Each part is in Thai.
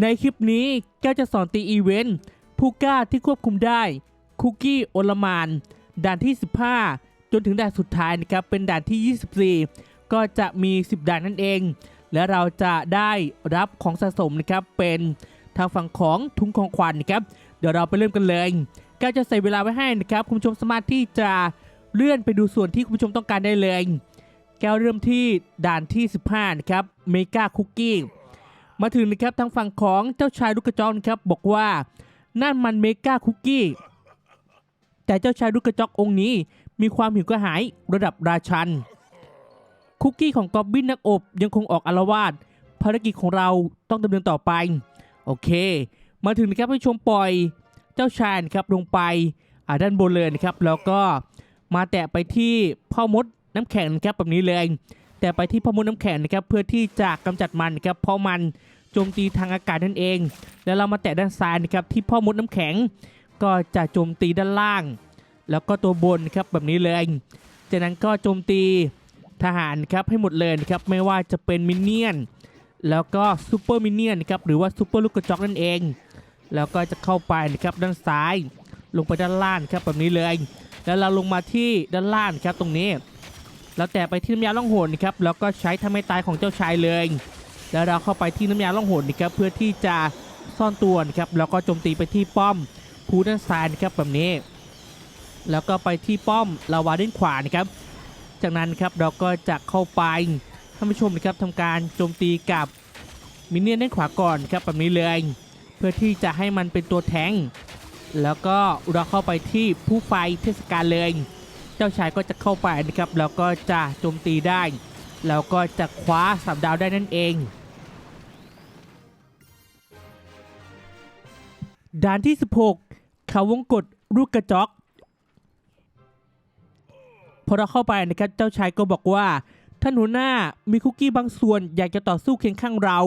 ในคลิปนี้แก้วจะสอนตีอีเวนต์ผู้กล้าที่ควบคุมได้คุกกี้โอลมานด่านที่ 15 จนถึงด่านสุดท้ายนะครับเป็นด่านที่ 24 ก็จะมี 10 ด่านนั่นเอง และเราจะได้รับของสะสมนะครับเป็นทางฝั่งของทุงของขวัญนะครับเดี๋ยวเราไปเริ่มกันเลยแก้วจะใส่เวลาไว้ให้นะครับคุณผู้ชมสามารถที่จะเลื่อนไปดูส่วนที่คุณผู้ชมต้องการได้เลย แก้วเริ่มที่ด่านที่ 15 นะครับเมกาคุกกี้ มาถึงนะครับทางฝั่งของเจ้าชายลูกกระจอกนะครับบอกว่านั่นมันเมกาคุกกี้แต่เจ้าชายลูกกระจอกองค์นี้ มีความหิวกระหายระดับราชัน คุกกี้ของกอบบินนักอบยังคงออกอารวาสภารกิจของเราต้องดำเนินต่อไป โอเค มาถึงนะครับให้ชมปล่อยเจ้าชายครับลงไปด้านบนเลยนะครับ แล้วก็มาแตะไปที่พ่อมดน้ำแข็งนะครับแบบนี้เลย แต่ไปที่พมดน้ำแข็งนะครับเพื่อที่จะกำจัดมันนะครับเพราะมันโจมตีทางอากาศนั่นเอง แล้วเรามาแตะด้านซ้ายนะครับที่พ่อมดน้ำแข็ง ก็จะโจมตีด้านล่าง แล้วก็ตัวบนครับแบบนี้เลยจากนั้นก็โจมตีทหารครับให้หมดเลยนะครับไม่ว่าจะเป็นมินเนี่ยนแล้วก็ซูเปอร์มินเนี่ยนนะครับหรือว่าซูเปอร์ลูกกระจอกนั่นเอง แล้วก็จะเข้าไปนะครับด้านซ้าย ลงไปด้านล่างครับแบบนี้เลย แล้วเราลงมาที่ด้านล่างครับตรงนี้ แล้วแต่ไปที่น้ำยาล่องหนนครับแล้วก็ใช้ทำให้ตายของเจ้าชายเลย แล้วเราเข้าไปที่น้ำยาล่องหนนครับเพื่อที่จะซ่อนตัวครับแล้วก็โจมตีไปที่ป้อมภูด้านซ้ายนครับแบบนี้ แล้วก็ไปที่ป้อมลาวาด้านขวานะครับ จากนั้นครับเราก็จะเข้าไปท่านผู้ชมนะครับทำการโจมตีกับมินเนี่ยนด้านขวาก่อนครับแบบนี้เลยเพื่อที่จะให้มันเป็นตัวแทงแล้วก็เราเข้าไปที่ผู้ไฟเทศกาลเลย เจ้าชายก็จะเข้าไปนะครับแล้วก็จะโจมตีได้ แล้วก็จะคว้าสามดาวได้นั่นเอง ด่านที่ 16 เขาวงกดลูกกระจอกพอเราเข้าไปนะครับเจ้าชายก็บอกว่าท่านหัวหน้ามีคุกกี้บางส่วนอยากจะต่อสู้เคียงข้างเรา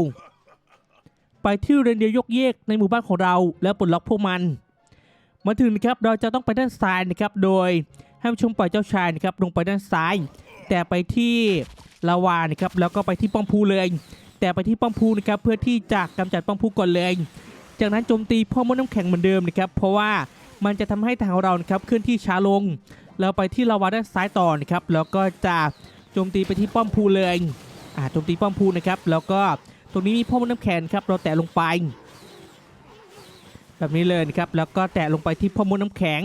ไปที่เรนเดียยกเยกในหมู่บ้านของเรา แล้วปลดล็อกพวกมัน มาถึงนะครับเราจะต้องไปด้านซ้ายนะครับโดย ให้ผู้ชมปล่อยเจ้าชายนะครับลงไปด้านซ้าย แต่ไปที่ลาวานะครับแล้วก็ไปที่ป้อมพูเลย แต่ไปที่ป้อมพูนะครับเพื่อที่จะกำจัดป้อมพูก่อนเลย จากนั้นโจมตีพ่อมดน้ำแข็งเหมือนเดิมนะครับเพราะว่ามันจะทำให้ทางเรานะครับเคลื่อนที่ช้าลง แล้วไปที่ลาวาด้านซ้ายต่อนะครับแล้วก็จะโจมตีไปที่ป้อมพูเลยอ่าโจมตีป้อมพูนะครับแล้วก็ตรงนี้มีพ่อมดน้ำแข็งครับเราแตะลงไป แบบนี้เลยนะครับแล้วก็แตะลงไปที่พ่อมดน้ำแข็ง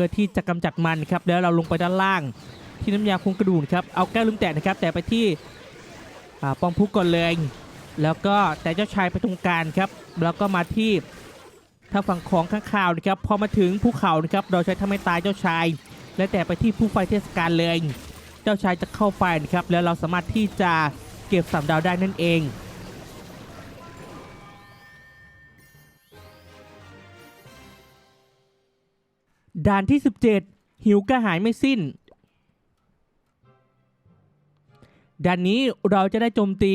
พื่อที่จะกำจัดมันครับแล้วเราลงไปด้านล่าง ที่น้ำยาคุมกระดูกครับเอาแก้วลืมแตะนะครับแต่ไปที่ป้อมพูก่อนเลย แล้วก็แต่เจ้าชายไปตรงกลางครับ แล้วก็มาที่ทาฝั่งของข้างข่าวนะครับพอมาถึงภูเขานะครับเราใช้ทำให้ตายเจ้าชาย และแต่ไปที่ผู้ไฟเทศกาลเลย เจ้าชายจะเข้าไปนะครับแล้วเราสามารถที่จะเก็บสามดาวได้นั่นเอง ด่านที่ 17 หิวกระหายไม่สิ้น ด่านนี้เราจะได้โจมตี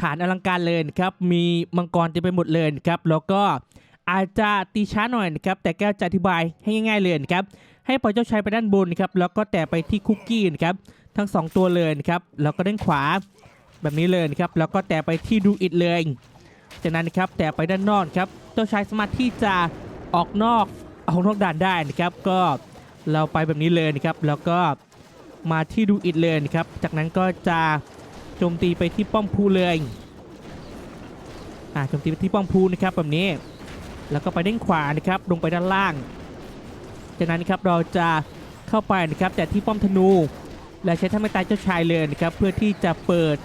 ฐานอลังการเลยครับ มีมังกรเต็มไปหมดเลยครับ แล้วก็อาจจะตีช้าหน่อยนะครับ แต่แก้วจะอธิบายให้ง่าย ๆเลยครับ ให้ปล่อยเจ้าชายไปด้านบนครับ แล้วก็แตะไปที่คุกกี้นะครับ ทั้งสองตัวเลยครับ แล้วก็ด้านขวาแบบนี้เลยครับ แล้วก็แตะไปที่ดูอิดเลย จากนั้นครับ แตะไปด้านนอกครับ เจ้าชายสามารถที่จะออกนอก ออกนอกด่านได้นะครับก็เราไปแบบนี้เลยนะครับแล้วก็มาที่ดูอิดเลยนะครับจากนั้นก็จะโจมตีไปที่ป้อมพูเลยอ่าโจมตีไปที่ป้อมพูนะครับแบบนี้ แล้วก็ไปด้านขวานะครับลงไปด้านล่าง จากนั้นครับเราจะเข้าไปนะครับแต่ที่ป้อมธนู และใช้ท่าไม้ตายเจ้าชายเลยนะครับเพื่อที่จะเปิด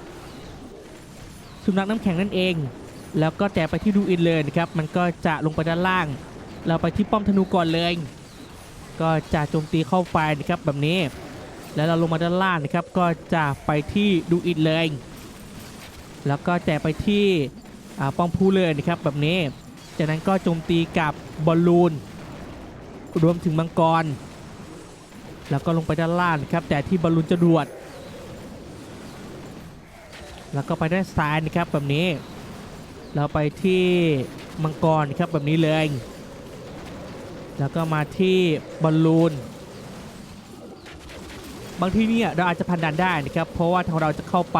สุนัขน้ำแข็งนั่นเอง แล้วก็แต่ไปที่ดูอินเลยนะครับมันก็จะลงไปด้านล่าง เราไปที่ป้อมธนูก่อนเลย ก็จะโจมตีเข้าไปนะครับแบบนี้ แล้วเราลงมาด้านล่างนะครับ ก็จะไปที่ดูอินเลย แล้วก็แต่ไปที่ป้อมพูเลยนะครับแบบนี้ จากนั้นก็โจมตีกับบอลลูน รวมถึงมังกร แล้วก็ลงไปด้านล่างนะครับ แต่ที่บอลลูนจรวด แล้วก็ไปด้านซ้ายนะครับแบบนี้ เราไปที่มังกรครับแบบนี้เลย แล้วก็มาที่บอลลูน บางทีเนี่ยเราอาจจะพันดันได้นะครับ เพราะว่าทางเราจะเข้าไป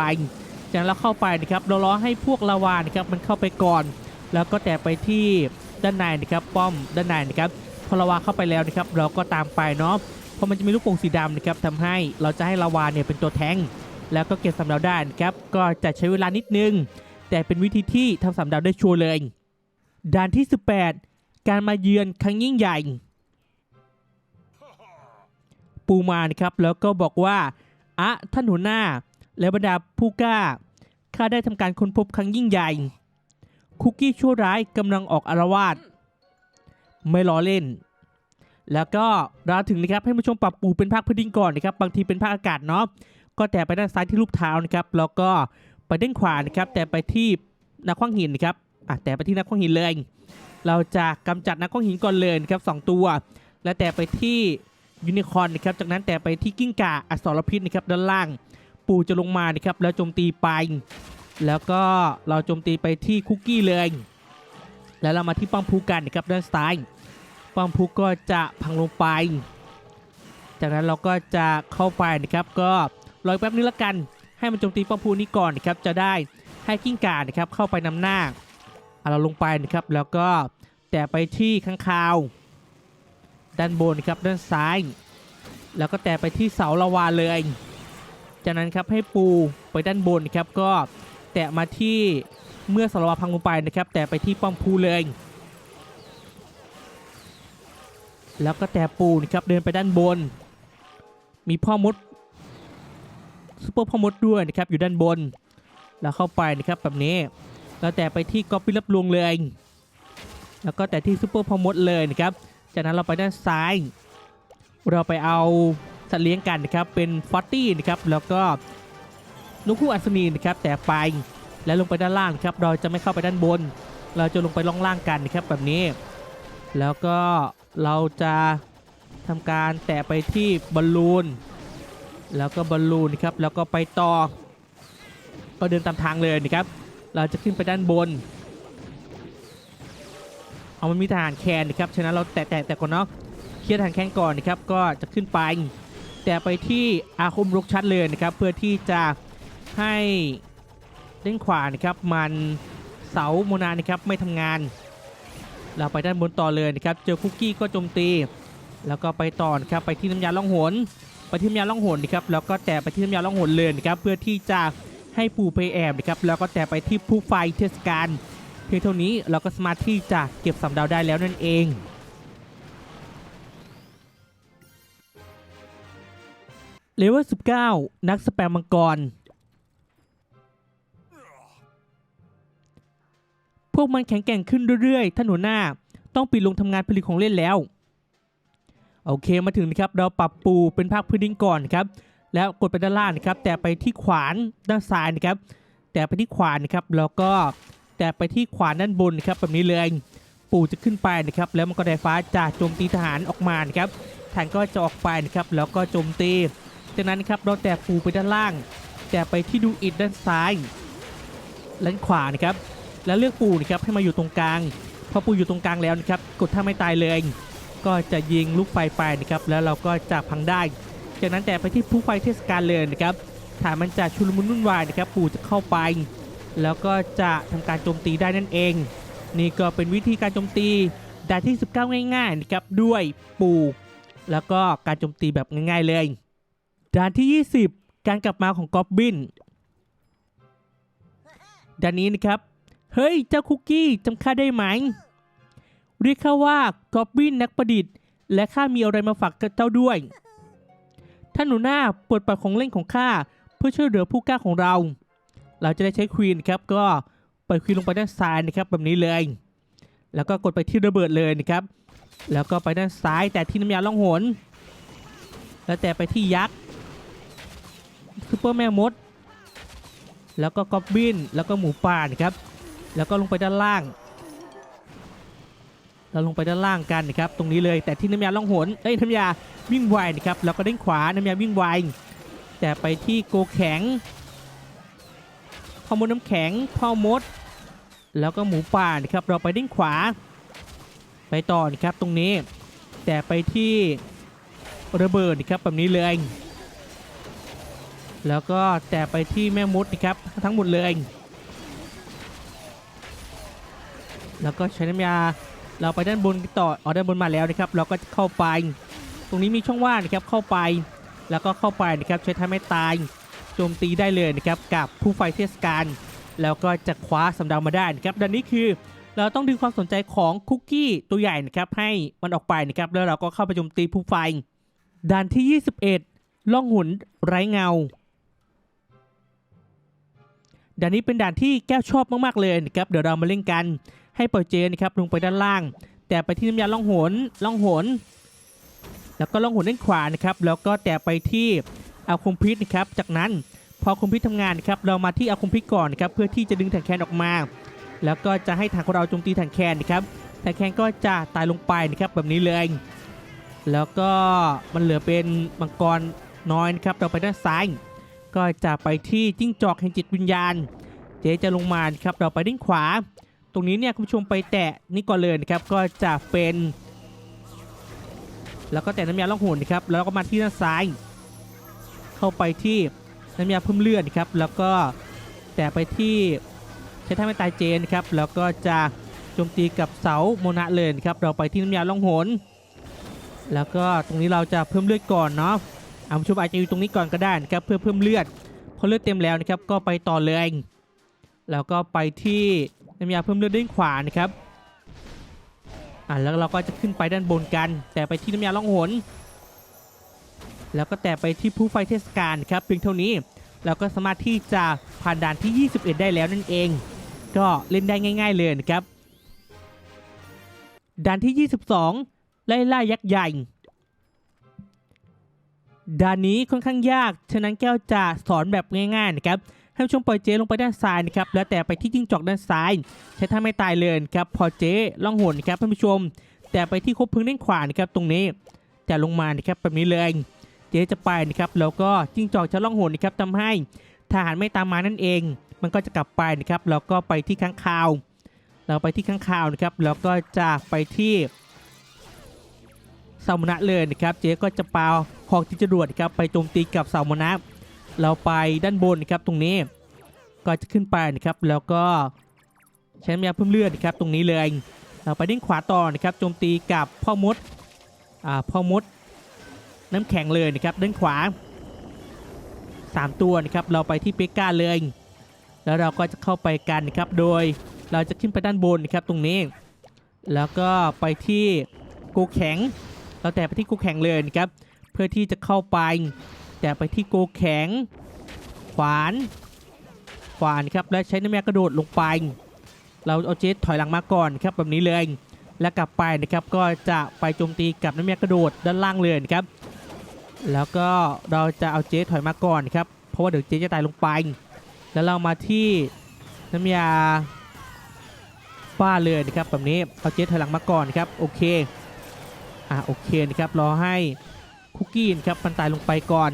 จากนั้นเราเข้าไปนะครับ เรารอให้พวกลาวานะครับมันเข้าไปก่อน แล้วก็แต่ไปที่ด้านในนะครับ ป้อมด้านในนะครับพอลาวาเข้าไปแล้วนะครับ เราก็ตามไปเนาะเพราะมันจะมีลูกโป่งสีดำนะครับทำให้เราจะให้ลาวาเนี่ยเป็นตัวแทงแล้วก็เก็บสำดาวได้นะครับ ก็จะใช้เวลานิดนึง แต่เป็นวิธีที่ทำสำดาวได้ชัวร์เลย ด่านที่ 18 การมาเยือนครั้งยิ่งใหญ่ ปูมานะครับแล้วก็บอกว่าอะท่านหัวหน้า และบรรดาผู้กล้าข้าได้ทำการค้นพบครั้งยิ่งใหญ่ คุกกี้ชั่วร้ายกำลังออกอารวาสไม่ล้อเล่น แล้วก็ราถึงนะครับให้ผู้ชมปรับปูเป็นภาคพื้นดินก่อนนะครับ บางทีเป็นภาคอากาศเนาะก็แต่ไปด้านซ้ายที่รูปเท้านะครับ แล้วก็ไปด้านขวานะครับ แต่ไปที่นักขว้างหินนะครับอะแต่ไปที่นักขว้างหินเลย เราจะกำจัดนักขว้างหินก่อนเลยนะครับสองตัว แล้วแต่ไปที่ยูนิคอร์นนะครับจากนั้นแต่ไปที่กิ้งก่าอสรพิษนะครับด้านล่าง ปูจะลงมานะครับแล้วโจมตีไป แล้วก็เราโจมตีไปที่คุกกี้เลย แล้วเรามาที่ป้อมพูกันนะครับด้านซ้ายป้อมพูก็จะพังลงไป จากนั้นเราก็จะเข้าไปนะครับ ก็รอแป๊บนึงละกัน ให้มันโจมตีป้อมพูนี้ก่อนนะครับจะได้ให้กิ้งก่านะครับเข้าไปนำหน้า เอาเราลงไปนะครับแล้วก็แต่ไปที่ข้างคาว ด้านบนครับด้านซ้าย แล้วก็แต่ไปที่เสาละวาเลย จากนั้นครับให้ปูไปด้านบนครับก็แตะมาที่เมื่อสารวาพังลงไปนะครับ แตะไปที่ป้อมพูเลย แล้วก็แตะปูนะครับเดินไปด้านบน มีพ่อมดซุปเปอร์พ่อมดด้วยนะครับอยู่ด้านบน แล้วเข้าไปนะครับแบบนี้ แล้วแตะไปที่ก๊อปปี้รับลวงเลย แล้วก็แตะที่ซุปเปอร์พอมดเลยนะครับ จากนั้นเราไปด้านซ้าย เราไปเอาสัตว์เลี้ยงกันนะครับ เป็นฟอตตี้นะครับ แล้วก็นกคู่อัศนีนะครับ แต่ไปและลงไปด้านล่างครับ เราจะไม่เข้าไปด้านบน เราจะลงไปล่องล่างกันนะครับแบบนี้ แล้วก็เราจะทำการแตะไปที่บอลลูน แล้วก็บอลลูนครับ แล้วก็ไปต่อ ก็เดินตามทางเลยนะครับ เราจะขึ้นไปด้านบน เอามันมีทหารแคนนะครับฉะนั้นเราแตะแตะแต่ก่อนเนาะเคลียร์ทารแคนก่อนนะครับก็จะขึ้นไป แต่ไปที่อาคมรุกชัดเลยนะครับ เพื่อที่จะให้เด้านขวานะครับมันเสาโมนานะครับไม่ทำงาน เราไปด้านบนต่อเลยนะครับ เจอคุกกี้ก็โจมตี แล้วก็ไปต่อนะครับไปที่น้ำยาล่องหนไปที่น้ำยาล่องหนนะครับแล้วก็แตะไปที่น้ำยาล่องหนเลยนะครับเพื่อที่จะ ให้ปูไปแอบนะครับแล้วก็แตะไปที่ผู้ไฟเทศกาลเพียงเท่านี้เราก็สามารถที่จะเก็บสำดาวได้แล้วนั่นเองเลเวล19 นักสแปมมังกร พวกมันแข็งแกร่งขึ้นเรื่อยๆท่านหัวหน้าต้องปิดลงทำงานผลิตของเล่นแล้ว โอเคมาถึงนะครับ เราปรับปูเป็นภาคพื้นดินก่อนครับ แล้วกดไปด้านล่างนะครับ แต่ไปที่ขวานด้านซ้ายนะครับ แต่ไปที่ขวานนะครับ แล้วก็แต่ไปที่ขวานด้านบนนะครับแบบนี้เลยปูจะขึ้นไปนะครับ แล้วมันก็ได้ฟ้าจะโจมตีทหารออกมานะครับทหารก็จะออกไปนะครับ แล้วก็โจมตีจากนั้นครับเราแตะปูไปด้านล่าง แตะไปที่ดูอิดด้านซ้ายด้านขวานะครับ แล้วเลือกปูนะครับให้มาอยู่ตรงกลางพอปูอยู่ตรงกลางแล้วนะครับ กดถ้าไม่ตายเลย ก็จะยิงลูกไฟไปนะครับ แล้วเราก็จะพังได้ จากนั้นแตะไปที่ผู้ไฟเทศกาลเลยนะครับฐานมันจะชุลมุนวุ่นวายนะครับปูจะเข้าไป แล้วก็จะทำการโจมตีได้นั่นเอง นี่ก็เป็นวิธีการโจมตีด่านที่ 19 ง่ายๆนะครับด้วยปูแล้วก็การโจมตีแบบง่ายๆเลยด่านที่ 20 การกลับมาของกอบบินด่านนี้นะครับ เฮ้ย เจ้าคุกกี้จำข้าได้ไหม เรียกข้าว่ากอบบินนักประดิษฐ์ และข้ามีอะไรมาฝากกับเจ้าด้วย ท่านหนูหน้าปลดปล่อยของเล่นของข้าเพื่อช่วยเหลือผู้กล้าของเรา เราจะได้ใช้ควีนครับก็ปล่อยควีนลงไปด้านซ้ายนะครับแบบนี้เลย แล้วก็กดไปที่ระเบิดเลยนะครับ แล้วก็ไปด้านซ้ายแต่ที่น้ำยาล่องหน แล้วแต่ไปที่ยักษ์ซูเปอร์แม่มด แล้วก็กอบบินแล้วก็หมูป่านะครับ แล้วก็ลงไปด้านล่าง เราลงไปด้านล่างกันนะครับตรงนี้เลยแต่ที่น้ำยาล่องหนเอ้ยน้ำยาวิ่งไวนะครับแล้วก็ด้านขวาน้ำยาวิ่งไวแต่ไปที่โกแข็งพ่อมดน้ำแข็งพ่อมด แล้วก็หมูป่านะครับเราไปด้านขวา ไปต่อนะครับตรงนี้ แต่ไปที่ระเบิดนะครับแบบนี้เลยแล้วก็แตะไปที่แม่มดนะครับทั้งหมดเลย แล้วก็ใช้น้ำยา เราไปด้านบนต่อออด้านบนมาแล้วนะครับเราก็จะเข้าไป ตรงนี้มีช่องว่างนะครับเข้าไป แล้วก็เข้าไปนะครับใช้ทำให้ตายโจมตีได้เลยนะครับกับผู้ไฟเทศกาลแล้วก็จะคว้าสำเดามาได้นะครับดังนี้คือเราต้องดึงความสนใจของคุกกี้ตัวใหญ่นะครับให้มันออกไปนะครับแล้วเราก็เข้าไปโจมตีผู้ไฟด่านที่ 21 ล่องหุนไร้เงาด่านนี้เป็นด่านที่แก้วชอบมากๆเลยนะครับเดี๋ยวเรามาเล่นกัน ให้ปล่อยเจนะครับลงไปด้านล่าง แต่ไปที่น้ำยาล่องหนล่องหน แล้วก็ล่องหนด้านขวานะครับแล้วก็แตะไปที่อาคมพิษนะครับจากนั้นพออาคมพิษทำงานนะครับเรามาที่อาคมพิษก่อนนะครับเพื่อที่จะดึงถังแคนออกมา แล้วก็จะให้ถังของเราโจมตีถังแคนนะครับถังแคนก็จะตายลงไปนะครับแบบนี้เลยแล้วก็มันเหลือเป็นมังกรน้อยนะครับเราไปด้านซ้าย ก็จะไปที่จิ้งจอกแห่งจิตวิญญาณ เจจะลงมาครับเราไปด้านขวา ตรงนี้เนี่ยคุณผู้ชมไปแตะนี่ก่อนเลยนะครับก็จะเป็น แล้วก็แตะน้ำยาล่องหนนะครับแล้วก็มาที่ด้านซ้าย เข้าไปที่น้ำยาเพิ่มเลือดครับแล้วก็แตะไปที่ใช้ท่าไม่ตายเจนครับแล้วก็จะโจมตีกับเสาโมนะเลยนครับเราไปที่น้ำยาล่องหนแล้วก็ตรงนี้เราจะเพิ่มเลือดก่อนเนาะเอาคุณผู้ชมอาจจะอยู่ตรงนี้ก่อนก็ได้นะครับเพื่อเพิ่มเลือดพอเลือดเต็มแล้วนะครับก็ไปต่อเลยแล้วก็ไปที่ น้ำยาเพิ่มเลือดด้านขวานะครับอะแล้วเราก็จะขึ้นไปด้านบนกัน แต่ไปที่น้ำยาล่องหน แล้วก็แต่ไปที่ผู้ไฟเทศกาลครับเพียงเท่านี้เราก็สามารถที่จะผ่านด่านที่ 21 ได้แล้วนั่นเอง ก็เล่นได้ง่าย ๆเลยนะครับด่านที่ 22 ไล่ล่ายักษ์ใหญ่ด่านนี้ค่อนข้างยาก ฉะนั้นแก้วจะสอนแบบง่ายๆนะครับ ให้ผู้ชมปล่อยเจลงไปด้านซ้ายนะครับแล้วแต่ไปที่จิ้งจอกด้านซ้าย ใช้ท่าไม่ตายเลยครับพอเจล่องหนนครับท่านผู้ชม แต่ไปที่คบพึ่งด้านขวานะครับตรงนี้แต่ลงมานะครับแบบนี้เลยเจจะไปนะครับแล้วก็จิ้งจอกจะล่องหนนะครับทำให้ทหารไม่ตามมานั่นเอง มันก็จะกลับไปนะครับแล้วก็ไปที่ข้างคาว เราไปที่ข้างคาวนะครับแล้วก็จะไปที่เสามนะเลยนะครับเจก็จะปาหอกที่จรวดครับไปโจมตีกับเสามนะ เราไปด้านบนนะครับตรงนี้ก็จะขึ้นไปนะครับแล้วก็ใช้น้ำยาเพิ่มเลือดนะครับตรงนี้เลยเราไปด้านขวาต่อนะครับโจมตีกับพ่อมดอ่าพ่อมด น้ำแข็งเลยนะครับด้านขวา 3 ตัวนะครับเราไปที่เปกาเลย แล้วเราก็จะเข้าไปกันนะครับโดยเราจะขึ้นไปด้านบนนะครับตรงนี้ แล้วก็ไปที่โกแข็ง เราแตะไปที่โกแข็งเลยนะครับเพื่อที่จะเข้าไป แตะไปที่โกแข็ง ขวาน ขวานครับและใช้น้ำยากระโดดลงไป เราเอาเจสถอยหลังมาก่อนครับแบบนี้เลยแล้วกลับไปนะครับก็จะไปโจมตีกับน้ำยากระโดดด้านล่างเลยนะครับ แล้วก็เราจะเอาเจสถอยมาก่อนครับเพราะว่าเดี๋ยวเจสจะตายลงไป แล้วเรามาที่น้ำยาฟ้าเลยนะครับแบบนี้เอาเจสถอยหลังมาก่อนครับโอเคอะโอเคนะครับรอให้ คุกกี้นะครับมันตายลงไปก่อน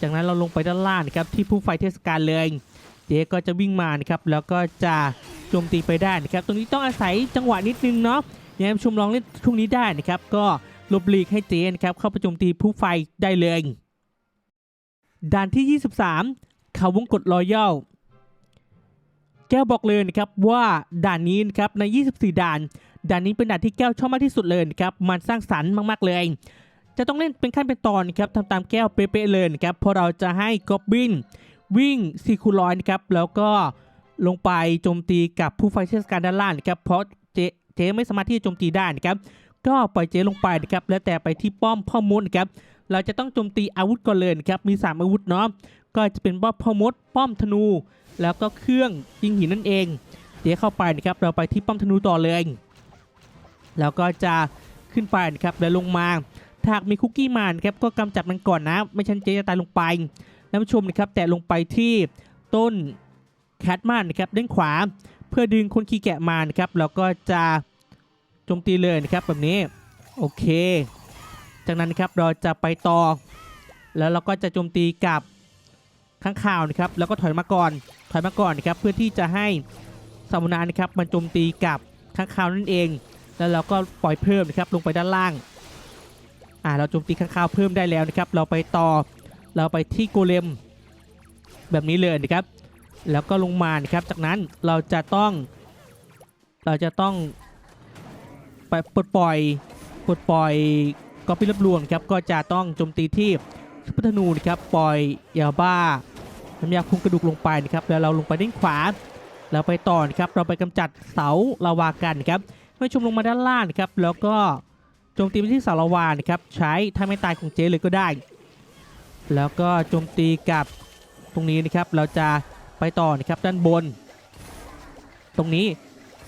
จากนั้นเราลงไปด้านล่างนะครับที่ผู้ไฟเทศกาลเลย เจ๊ก็จะวิ่งมานะครับแล้วก็จะโจมตีไปได้นะครับ ตรงนี้ต้องอาศัยจังหวะนิดนึงเนาะยังให้ผู้ชมลองเล่นช่วงนี้ได้นะครับ ก็หลบหลีกให้เจ๊นะครับเข้าไปโจมตีผู้ไฟได้เลยด่านที่ 23 เขาวงกตรอยัลแก้วบอกเลยนะครับว่าด่านนี้นะครับใน 24 ด่าน ด่านนี้เป็นด่านที่แก้วชอบมากที่สุดเลยครับมันสร้างสรรค์มากๆเลย จะต้องเล่นเป็นขั้นเป็นตอนครับทำตามแก้วเป๊ะๆเลยครับเพราะเราจะให้กอบบินวิ่งซีคูลอยนะครับแล้วก็ลงไปโจมตีกับผู้ไฟเทศกาลด้านล่างนะครับเพราะเจเจไม่สามารถที่จะโจมตีได้นะครับก็ปล่อยเจลงไปนะครับแล้วแต่ไปที่ป้อมพ่อมดนะครับเราจะต้องโจมตีอาวุธก่อนเลยครับมี 3 อาวุธเนาะก็จะเป็นป้อมพ่อมด ป้อมธนู แล้วก็เครื่องยิงหินนั่นเองเจเข้าไปนะครับเราไปที่ป้อมธนูต่อเลย แล้วก็จะขึ้นไปนะครับแล้วลงมาถ้าหากมีคุกกี้มานครับก็กำจัดมันก่อนนะ ไม่ฉันเจจะตายลงไปท่านผู้ชมนะครับแตะลงไปที่ต้นแคทมันนะครับด้านขวา เพื่อดึงคนขี้แกะมานะครับแล้วก็จะโจมตีเลยนะครับแบบนี้โอเค จากนั้นนะครับเราจะไปต่อ แล้วเราก็จะโจมตีกับข้างข่าวนะครับแล้วก็ถอยมาก่อนถอยมาก่อนนะครับเพื่อที่จะให้สมุนานะครับมันโจมตีกับข้างข่าวนั่นเอง แล้วเราก็ปล่อยเพิ่มนะครับลงไปด้านล่างอ่าเราโจมตีข้างข่าวเพิ่มได้แล้วนะครับ เราไปต่อเราไปที่โกเลม แบบนี้เลยนะครับ แล้วก็ลงมานะครับจากนั้นเราจะต้อง เราจะต้องไปปลดปล่อยปลดปล่อยก็พิรับรวมครับก็จะต้องโจมตีที่ซุปเปอร์ธนูนะครับปล่อยยาบ้าน้ำยาคุมกระดูกลงไปนะครับแล้วเราลงไปด้านขวาแล้วไปต่อนะครับเราไปกำจัดเสาลาวากันนะครับ ให้ชุมลงมาด้านล่างนะครับแล้วก็โจมตีไปที่สาลาวานครับใช้ถ้าไม่ตายของเจเลยก็ได้ แล้วก็โจมตีกับตรงนี้นะครับเราจะไปต่อนะครับด้านบน ตรงนี้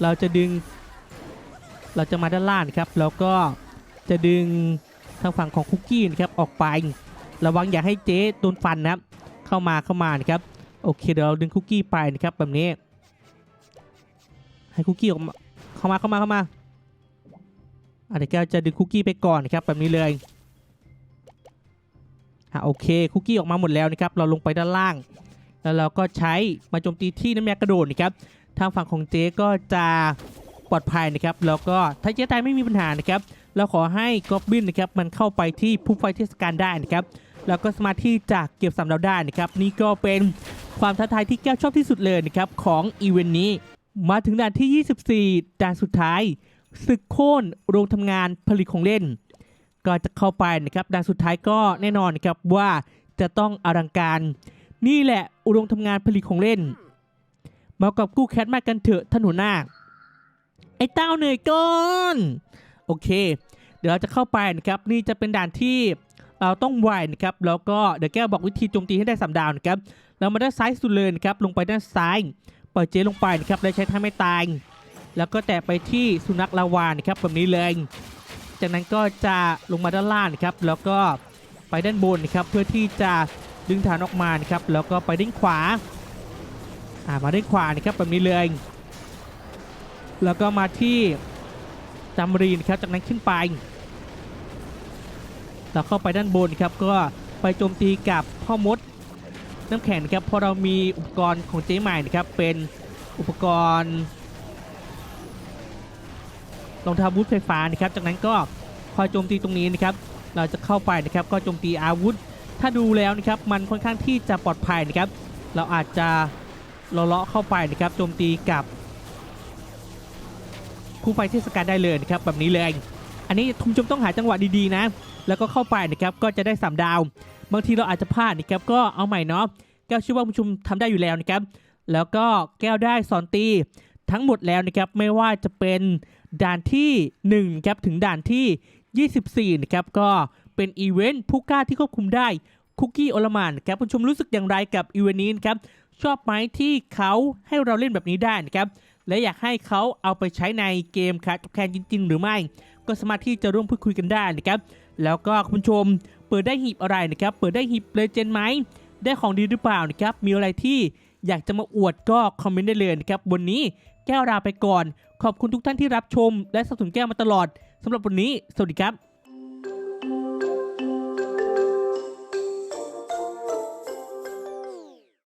เราจะดึง เราจะมาด้านล่างครับแล้วก็จะดึงทางฝั่งของคุกกี้นะครับออกไประวังอย่าให้เจ๊โดนฟันนะครับเข้ามาเข้ามานะครับโอเคเดี๋ยวเราดึงคุกกี้ไปนะครับแบบนี้ให้คุกกี้ออกมา เข้ามาเข้ามาเข้ามาอะเดี๋ยวแกจะดึงคุกกี้ไปก่อนนะครับแบบนี้เลยอะโอเคคุกกี้ออกมาหมดแล้วนะครับเราลงไปด้านล่าง แล้วเราก็ใช้มาโจมตีที่น้ำยากระโดดนะครับทางฝั่งของเจ๊ก็จะปลอดภัยนะครับแล้วก็ถ้าเจ๊ตายไม่มีปัญหานะครับเราขอให้กอบบินนะครับมันเข้าไปที่ผู้ไฟเทศกาลได้นะครับแล้วก็สมารถที่จะเก็บสามดาวได้นะครับนี่ก็เป็นความท้าทายที่แก้วชอบที่สุดเลยนะครับของอีเวนต์นี้ มาถึงด่านที่ 24 ด่านสุดท้ายศึกโค่นโรงทำงานผลิตของเล่น ก็จะเข้าไปนะครับด่านสุดท้ายก็แน่นอนนะครับว่าจะต้องอลังการ นี่แหละโรงทำงานผลิตของเล่น มากับกู้แคทมากันเถอะท่านหัวหน้า ไอ้เต้าเหนื่อยก่อนโอเค เดี๋ยวเราจะเข้าไปนะครับ นี่จะเป็นด่านที่เราต้องไวนะครับ แล้วก็เดี๋ยวแก้วบอกวิธีโจมตีให้ได้สามดาวนะครับ เรามาด้านซ้ายสุดเลยนะครับ ลงไปด้านซ้าย ปล่อยเจลงไปนะครับแล้ใช้ท่าไม่ตาย แล้วก็แตะไปที่สุนัขลาวานะครับแบบนี้เลยจากนั้นก็จะลงมาด้านล่างนะครับแล้วก็ไปด้านบนนะครับเพื่อที่จะดึงฐานออกมานะครับแล้วก็ไปด้านขวาอ่ามาด้านขวานะครับแบบนี้เลยแล้วก็มาที่จามรีนครับจากนั้นขึ้นไปแล้วเข้าไปด้านบนครับก็ไปโจมตีกับพ่อมด น้ำแข็งนะครับพอเรามีอุปกรณ์ของเจ๊ใหม่นะครับเป็นอุปกรณ์รองเท้าบูทไฟฟ้านะครับ จากนั้นก็คอยโจมตีตรงนี้นะครับ เราจะเข้าไปนะครับก็โจมตีอาวุธ ถ้าดูแล้วนะครับมันค่อนข้างที่จะปลอดภัยนะครับ เราอาจจะเลาะเข้าไปนะครับโจมตีกับคู่ไฟเทศกาลได้เลยนะครับแบบนี้เลย อันนี้ทุมชมต้องหาจังหวะดีๆนะ แล้วก็เข้าไปนะครับก็จะได้สามดาว บางทีเราอาจจะพลาดนะครับก็เอาใหม่เนาะแก้วเชื่อว่าผู้ชมทำได้อยู่แล้วนะครับ แล้วก็แก้วได้สอนตีทั้งหมดแล้วนะครับไม่ว่าจะเป็นด่านที่1ครับถึงด่านที่ 24นะครับก็เป็นอีเวนต์ผู้กล้าที่ควบคุมได้คุกกี้โอลมานครับผู้ชมรู้สึกอย่างไรกับอีเวนต์นี้นครับชอบไหมที่เขาให้เราเล่นแบบนี้ได้นะครับและอยากให้เขาเอาไปใช้ในเกมคัดแคนจริง ๆ หรือไม่ ก็สามารถที่จะร่วมพูดคุยกันได้นะครับแล้วก็คุณผู้ชม เปิดได้หีบอะไรนะครับ เปิดได้หีบเลเจนไหม ได้ของดีหรือเปล่านะครับ มีอะไรที่อยากจะมาอวดก็คอมเมนต์ได้เลยนะครับ วันนี้แก้วลาไปก่อน ขอบคุณทุกท่านที่รับชม และสนับสนุนแก้วมาตลอดสำหรับวันนี้ สวัสดีครับ